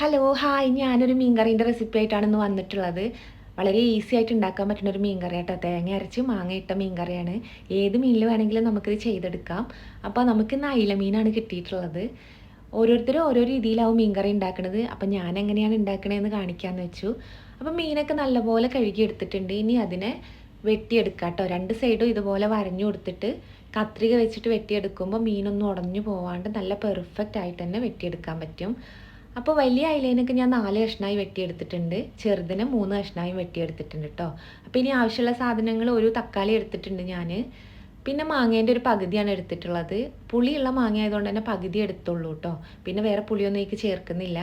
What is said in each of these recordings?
Hello hi ഞാനൊരു മീൻകറീന്റെ recipe ആയിട്ടാണ് ഇന്ന് വന്നിട്ടുള്ളത്. വളരെ ഈസി ആയിട്ട് ഉണ്ടാക്കാൻ പറ്റുന്ന ഒരു മീൻകറി കേട്ടോ തേങ്ങ അരച്ച് മാങ്ങ ഇട്ട മീൻകറിയാണ്. ഏത് മീനിൽ വേണമെങ്കിലും നമുക്കിത് ചെയ്തെടുക്കാം. അപ്പോൾ നമുക്ക് ഇന്ന് അയില മീനാണ് കിട്ടിയിട്ടുള്ളത്. ഓരോരുത്തരും ഓരോ രീതിയിലാവും മീൻകറി ഉണ്ടാക്കുന്നത് അപ്പം ഞാൻ എങ്ങനെയാണ് ഉണ്ടാക്കണതെന്ന് കാണിക്കാമെന്ന് വെച്ചു. അപ്പം മീനൊക്കെ നല്ലപോലെ കഴുകി എടുത്തിട്ടുണ്ട്. ഇനി അതിനെ വെട്ടിയെടുക്കാം കേട്ടോ. രണ്ട് സൈഡും ഇതുപോലെ വരഞ്ഞു കൊടുത്തിട്ട് കത്രിക വെച്ചിട്ട് വെട്ടിയെടുക്കുമ്പോൾ മീനൊന്നും ഉടഞ്ഞു പോവാണ്ട് നല്ല പെർഫെക്റ്റ് ആയിട്ട് തന്നെ വെട്ടിയെടുക്കാൻ പറ്റും. അപ്പോൾ വലിയ ഐലൈനൊക്കെ ഞാൻ നാല് കഷ്ണമായി വെട്ടിയെടുത്തിട്ടുണ്ട്. ചെറുതിനെ മൂന്ന് കഷ്ണമായി വെട്ടിയെടുത്തിട്ടുണ്ട് കേട്ടോ അപ്പോൾ ഇനി ആവശ്യമുള്ള സാധനങ്ങൾ ഒരു തക്കാളി എടുത്തിട്ടുണ്ട് ഞാൻ പിന്നെ മാങ്ങേന്റെ ഒരു പകുതിയാണ് എടുത്തിട്ടുള്ളത്. പുളിയുള്ള മാങ്ങ ആയതുകൊണ്ട് തന്നെ പകുതി എടുത്തുള്ളൂ കേട്ടോ പിന്നെ വേറെ പുളിയൊന്നും എനിക്ക് ചേർക്കുന്നില്ല.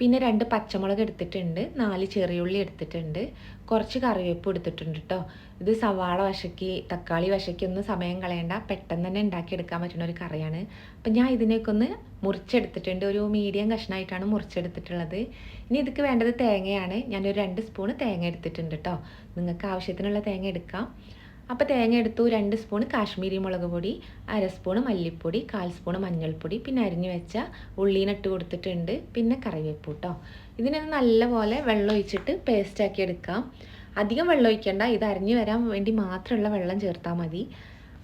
പിന്നെ രണ്ട് പച്ചമുളക് എടുത്തിട്ടുണ്ട്. നാല് ചെറിയുള്ളി എടുത്തിട്ടുണ്ട്. കുറച്ച് കറിവേപ്പ് എടുത്തിട്ടുണ്ട് കേട്ടോ ഇത് സവാള വശക്കി തക്കാളി വശക്കി ഒന്നും സമയം കളയണ്ട. പെട്ടെന്ന് തന്നെ ഉണ്ടാക്കിയെടുക്കാൻ പറ്റുന്ന ഒരു കറിയാണ്. അപ്പം ഞാൻ ഇതിനൊക്കെ ഒന്ന് മുറിച്ചെടുത്തിട്ടുണ്ട്. ഒരു മീഡിയം കഷ്ണമായിട്ടാണ് മുറിച്ചെടുത്തിട്ടുള്ളത്. ഇനി ഇതിക്ക് വേണ്ടത് തേങ്ങയാണ്. ഞാനൊരു രണ്ട് സ്പൂൺ തേങ്ങ എടുത്തിട്ടുണ്ട് കേട്ടോ നിങ്ങൾക്ക് ആവശ്യത്തിനുള്ള തേങ്ങ എടുക്കാം. അപ്പോൾ തേങ്ങ എടുത്തു. രണ്ട് സ്പൂൺ കാശ്മീരി മുളക് പൊടി അര സ്പൂൺ മല്ലിപ്പൊടി കാൽ സ്പൂൺ മഞ്ഞൾപ്പൊടി പിന്നെ അരിഞ്ഞു വെച്ച ഉള്ളീനിട്ട് കൊടുത്തിട്ടുണ്ട്. പിന്നെ കറിവേപ്പ് കേട്ടോ ഇതിനെ നല്ലപോലെ വെള്ളം ഒഴിച്ചിട്ട് പേസ്റ്റാക്കി എടുക്കാം. അധികം വെള്ളം ഒഴിക്കണ്ട. ഇത് അരിഞ്ഞു വരാൻ വേണ്ടി മാത്രമുള്ള വെള്ളം ചേർത്താൽ മതി.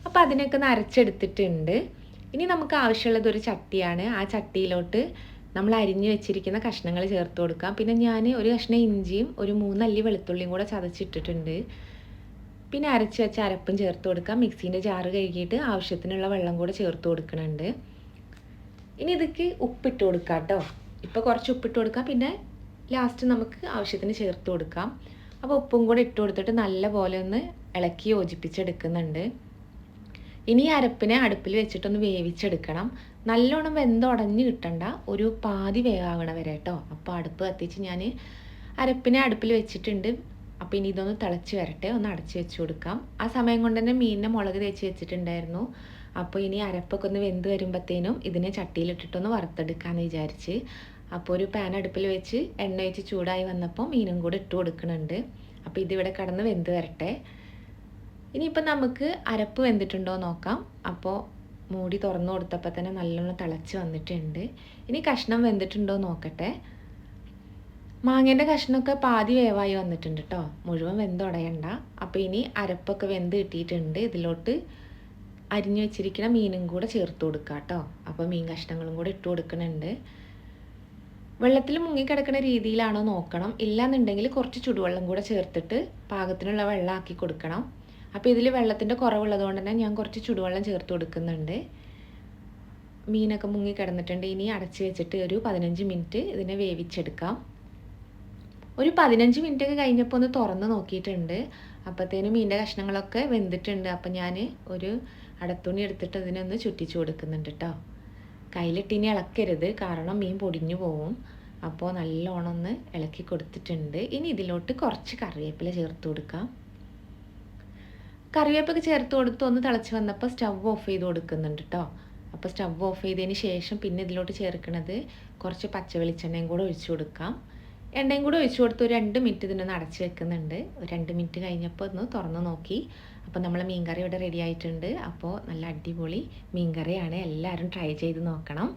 അപ്പോൾ അതിനൊക്കെ ഒന്ന് അരച്ചെടുത്തിട്ടുണ്ട്. ഇനി നമുക്ക് ആവശ്യമുള്ളത് ഒരു ചട്ടിയാണ്. ആ ചട്ടിയിലോട്ട് നമ്മൾ അരിഞ്ഞു വെച്ചിരിക്കുന്ന കഷ്ണങ്ങൾ ചേർത്ത് കൊടുക്കാം. പിന്നെ ഞാൻ ഒരു കഷ്ണം ഇഞ്ചിയും ഒരു മൂന്നല്ലി വെളുത്തുള്ളിയും കൂടെ ചതച്ചിട്ടിട്ടുണ്ട്. പിന്നെ അരച്ച് വെച്ച അരപ്പും ചേർത്ത് കൊടുക്കാം. മിക്സീന്റെ ജാറ് കഴുകിയിട്ട് ആവശ്യത്തിനുള്ള വെള്ളം കൂടെ ചേർത്ത് കൊടുക്കുന്നുണ്ട്. ഇനി ഇതൊക്കെ ഉപ്പിട്ട് കൊടുക്കാം കേട്ടോ. ഇപ്പോൾ കുറച്ച് ഉപ്പിട്ട് കൊടുക്കാം. പിന്നെ ലാസ്റ്റ് നമുക്ക് ആവശ്യത്തിന് ചേർത്ത് കൊടുക്കാം. അപ്പോൾ ഉപ്പും കൂടെ ഇട്ട് കൊടുത്തിട്ട് നല്ല പോലെ ഒന്ന് ഇളക്കി യോജിപ്പിച്ചെടുക്കുന്നുണ്ട്. ഇനി അരപ്പിനെ അടുപ്പിൽ വെച്ചിട്ടൊന്ന് വേവിച്ചെടുക്കണം. നല്ലോണം വെന്തുടഞ്ഞ് കിട്ടണ്ട. ഒരു പാതി വേവാകണ വരെ കേട്ടോ അപ്പോൾ അടുപ്പ് കത്തിച്ച് ഞാൻ അരപ്പിനെ അടുപ്പിൽ വെച്ചിട്ടുണ്ട്. അപ്പോൾ ഇനി ഇതൊന്ന് തിളച്ച് വരട്ടെ. ഒന്ന് അടച്ച് വെച്ച് കൊടുക്കാം. ആ സമയം കൊണ്ട് തന്നെ മീനിനെ മുളക് തേച്ച് വെച്ചിട്ടുണ്ടായിരുന്നു. അപ്പോൾ ഇനി അരപ്പൊക്കെ ഒന്ന് വെന്ത് വരുമ്പോഴത്തേനും ഇതിനെ ചട്ടിയിലിട്ടിട്ടൊന്ന് വറുത്തെടുക്കാമെന്ന് വിചാരിച്ച്. അപ്പോൾ ഒരു പാൻ അടുപ്പിൽ വെച്ച് എണ്ണ വെച്ച് ചൂടായി വന്നപ്പോൾ മീനും കൂടെ ഇട്ട് കൊടുക്കുന്നുണ്ട് അപ്പോൾ ഇതിവിടെ കടന്ന് വെന്ത് വരട്ടെ. ഇനിയിപ്പോൾ നമുക്ക് അരപ്പ് വെന്തിട്ടുണ്ടോ നോക്കാം. അപ്പോൾ മൂടി തുറന്നു കൊടുത്തപ്പോൾ തന്നെ നല്ലോണം തിളച്ച് വന്നിട്ടുണ്ട്. ഇനി കഷ്ണം വെന്തിട്ടുണ്ടോ നോക്കട്ടെ. മാങ്ങേന്റെ കഷ്ണമൊക്കെ പാതി വേവായി വന്നിട്ടുണ്ട് കേട്ടോ മുഴുവൻ വെന്തുടയണ്ട. അപ്പോൾ ഇനി അരപ്പൊക്കെ വെന്ത് കിട്ടിയിട്ടുണ്ട്. ഇതിലോട്ട് അരിഞ്ഞു വെച്ചിരിക്കുന്ന മീനും കൂടെ ചേർത്ത് കൊടുക്കുക കേട്ടോ അപ്പോൾ മീൻ കഷ്ണങ്ങളും കൂടെ ഇട്ട് കൊടുക്കുന്നുണ്ട് വെള്ളത്തിൽ മുങ്ങിക്കിടക്കുന്ന രീതിയിലാണോ നോക്കണം. ഇല്ലാന്നുണ്ടെങ്കിൽ കുറച്ച് ചുടുവെള്ളം കൂടെ ചേർത്തിട്ട് പാകത്തിനുള്ള വെള്ളം ആക്കി കൊടുക്കണം. അപ്പോൾ ഇതിൽ വെള്ളത്തിന്റെ കുറവുള്ളത് കൊണ്ട് തന്നെ ഞാൻ കുറച്ച് ചുടുവെള്ളം ചേർത്ത് കൊടുക്കുന്നുണ്ട്. മീനൊക്കെ മുങ്ങി കിടന്നിട്ടുണ്ട്. ഇനി അടച്ച് വെച്ചിട്ട് ഒരു പതിനഞ്ച് മിനിറ്റ് ഇതിനെ വേവിച്ചെടുക്കാം. ഒരു പതിനഞ്ച് മിനിറ്റ് ഒക്കെ കഴിഞ്ഞപ്പോൾ ഒന്ന് തുറന്ന് നോക്കിയിട്ടുണ്ട്. അപ്പോഴത്തേനും മീന്റെ കഷ്ണങ്ങളൊക്കെ വെന്തിട്ടുണ്ട്. അപ്പം ഞാൻ ഒരു അടത്തുണി എടുത്തിട്ട് ഇതിനൊന്ന് ചുറ്റിച്ചു കൊടുക്കുന്നുണ്ട് കേട്ടോ കയ്യിലിട്ടിനി ഇളക്കരുത്. കാരണം മീൻ പൊടിഞ്ഞു പോവും. അപ്പോൾ നല്ലോണം ഒന്ന് ഇളക്കി കൊടുത്തിട്ടുണ്ട്. ഇനി ഇതിലോട്ട് കുറച്ച് കറിവേപ്പില ചേർത്ത് കൊടുക്കാം. കറിവേപ്പൊക്കെ ചേർത്ത് കൊടുത്ത് ഒന്ന് തിളച്ച് വന്നപ്പോൾ സ്റ്റവ് ഓഫ് ചെയ്ത് കൊടുക്കുന്നുണ്ട് കേട്ടോ അപ്പോൾ സ്റ്റവ് ഓഫ് ചെയ്തതിന് ശേഷം പിന്നെ ഇതിലോട്ട് ചേർക്കുന്നത് കുറച്ച് പച്ച വെളിച്ചെണ്ണയും കൂടെ ഒഴിച്ചു കൊടുക്കാം. എണ്ണയും കൂടെ ഒഴിച്ചു കൊടുത്ത് ഒരു രണ്ട് മിനിറ്റ് ഇതിനൊന്ന് അടച്ച് വെക്കുന്നുണ്ട്. ഒരു രണ്ട് മിനിറ്റ് കഴിഞ്ഞപ്പോൾ ഒന്ന് തുറന്ന് നോക്കി. അപ്പോൾ നമ്മൾ മീൻകറി ഇവിടെ റെഡി ആയിട്ടുണ്ട്. അപ്പോൾ നല്ല അടിപൊളി മീൻകറിയാണ്. എല്ലാവരും ട്രൈ ചെയ്ത് നോക്കണം.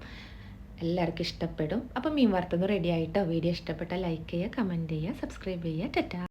എല്ലാവർക്കും ഇഷ്ടപ്പെടും. അപ്പോൾ മീൻ വറുത്തത് റെഡി ആയിട്ടോ? വീഡിയോ ഇഷ്ടപ്പെട്ടാൽ ലൈക്ക് ചെയ്യുക കമന്റ് ചെയ്യുക സബ്സ്ക്രൈബ് ചെയ്യുക. ടെറ്റാ.